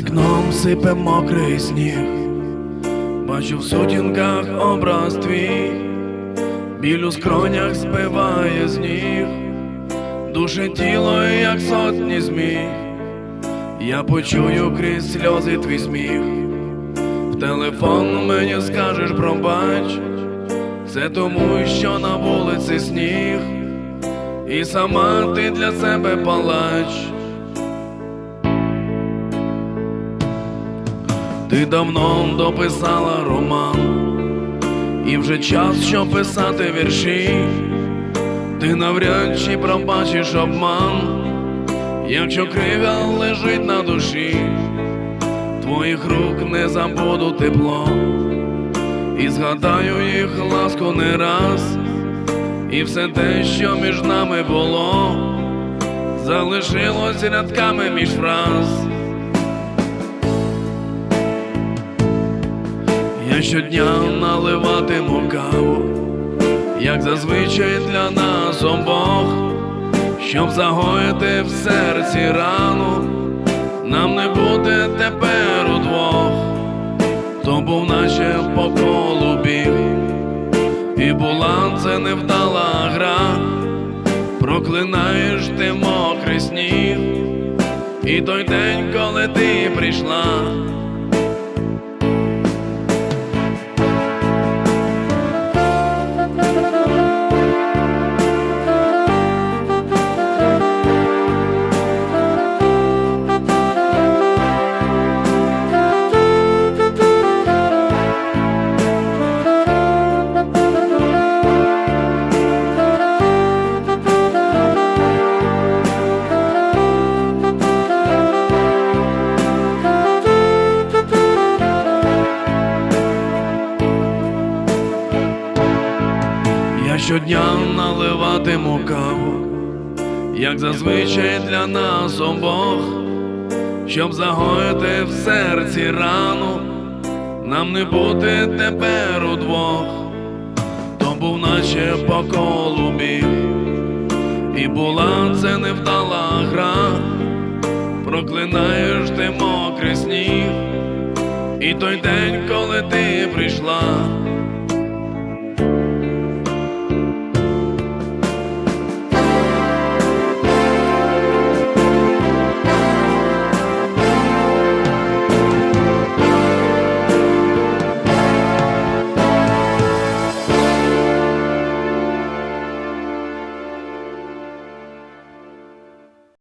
знов сипе мокрий сніг, бачу в сутінках образ твій, біль у скронях збиває з душе тіло, як сотні змій, я почую крізь сльози твій сміх, в телефон мені скажеш пробач, це тому, що на вулиці сніг, і сама ти для себе палач. Ти давно дописала роман, і вже час, щоб писати вірші, ти навряд чи пробачиш обман, якщо кривя лежить на душі, твоїх рук не забуду тепло, і згадаю їх ласку не раз, і все те, що між нами було, залишилось рядками між фраз. Я щодня наливатиму каву, як зазвичай для нас обох, щоб загоїти в серці рану, нам не буде тепер удвох, то був наче по колу і була це невдала гра, проклинаєш ти мокрий сніг, і той день, коли ти прийшла. Щодня наливатиму каву, як зазвичай для нас обох, щоб загоїти в серці рану, нам не бути тепер удвох, то був наче по колу біг, і була це невдала гра, проклинаєш ти мокрий сніг, і той день, коли ти прийшла.